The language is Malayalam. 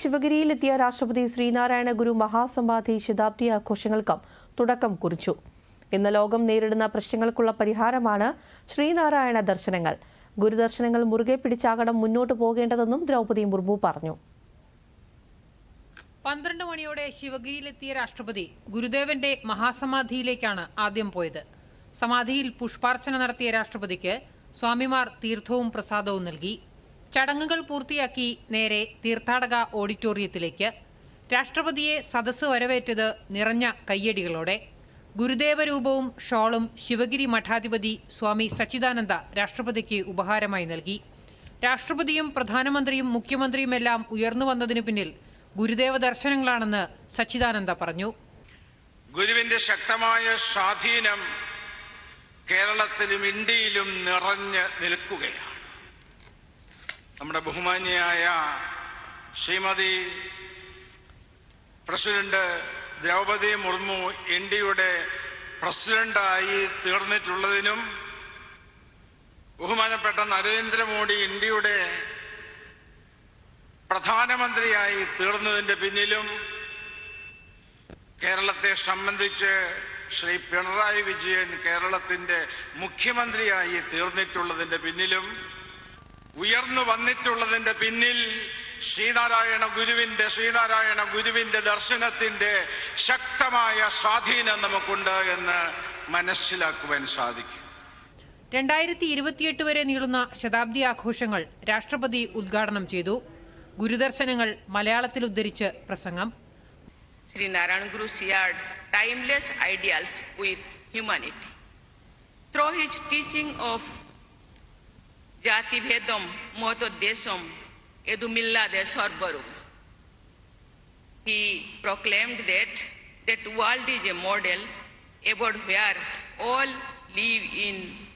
ശിവഗിരിയിലെത്തിയ രാഷ്ട്രപതി ശ്രീനാരായണ ഗുരു മഹാസമാധി ശതാബ്ദി ആഘോഷങ്ങൾക്കും തുടക്കം കുറിച്ചു. ഇന്ന് ലോകം നേരിടുന്ന പ്രശ്നങ്ങൾക്കുള്ള പരിഹാരമാണ് ശ്രീനാരായണ ദർശനങ്ങൾ. ഗുരുദർശനങ്ങൾ മുറുകെ പിടിച്ചാകണം മുന്നോട്ട് പോകേണ്ടതെന്നും ദ്രൗപദി മുർമു പറഞ്ഞു. പന്ത്രണ്ട് മണിയോടെ ശിവഗിരിയിലെത്തിയ രാഷ്ട്രപതി ഗുരുദേവന്റെ മഹാസമാധിയിലേക്കാണ് ആദ്യം പോയത്. സമാധിയിൽ പുഷ്പാർച്ചന നടത്തിയ രാഷ്ട്രപതിക്ക് സ്വാമിമാർ തീർത്ഥവും പ്രസാദവും നൽകി. ചടങ്ങുകൾ പൂർത്തിയാക്കി നേരെ തീർത്ഥാടക ഓഡിറ്റോറിയത്തിലേക്ക്. രാഷ്ട്രപതിയെ സദസ്സ് വരവേറ്റത് നിറഞ്ഞ കയ്യടികളോടെ. ഗുരുദേവ രൂപവും ഷോളും ശിവഗിരി മഠാധിപതി സ്വാമി സച്ചിദാനന്ദ രാഷ്ട്രപതിക്ക് ഉപഹാരമായി നൽകി. രാഷ്ട്രപതിയും പ്രധാനമന്ത്രിയും മുഖ്യമന്ത്രിയുമെല്ലാം ഉയർന്നു വന്നതിനു പിന്നിൽ ഗുരുദേവ ദർശനങ്ങളാണെന്ന് സച്ചിദാനന്ദ പറഞ്ഞു. ഗുരുവിന്റെ ശക്തമായ സ്വാധീനം കേരളത്തിലും ഇന്ത്യയിലും നിറഞ്ഞ് നിൽക്കുകയാണ്. നമ്മുടെ ബഹുമാന്യയായ ശ്രീമതി പ്രസിഡന്റ് ദ്രൗപദി മുർമു ഇന്ത്യയുടെ പ്രസിഡന്റായി തീർന്നിട്ടുള്ളതിനും ബഹുമാനപ്പെട്ട നരേന്ദ്രമോദി ഇന്ത്യയുടെ പ്രധാനമന്ത്രിയായി തീർന്നതിന്റെ പിന്നിലും കേരളത്തെ സംബന്ധിച്ച് ശ്രീ പിണറായി വിജയൻ കേരളത്തിന്റെ മുഖ്യമന്ത്രിയായി തീർന്നിട്ടുള്ളതിന്റെ പിന്നിലും ഉയർന്നു വന്നിട്ടുള്ളതിന്റെ പിന്നിൽ ശ്രീനാരായണ ഗുരുവിന്റെ ശ്രീനാരായണ ഗുരുവിന്റെ ദർശനത്തിന്റെ ശക്തമായ സ്വാധീനം നമുക്കുണ്ട് എന്ന് മനസ്സിലാക്കുവാൻ സാധിക്കും. രണ്ടായിരത്തി ഇരുപത്തിയെട്ട് വരെ നീളുന്ന ശതാബ്ദി ആഘോഷങ്ങൾ രാഷ്ട്രപതി ഉദ്ഘാടനം ചെയ്തു. ഗുരുദർശനങ്ങൾ മലയാളത്തിൽ ഉദ്ധരിച്ച് പ്രസംഗം. Sree Narayana Guru shared timeless ideals with humanity through his teaching of Jati Vedam Mahotodesham Edumillade he proclaimed that that world is a model about where all live in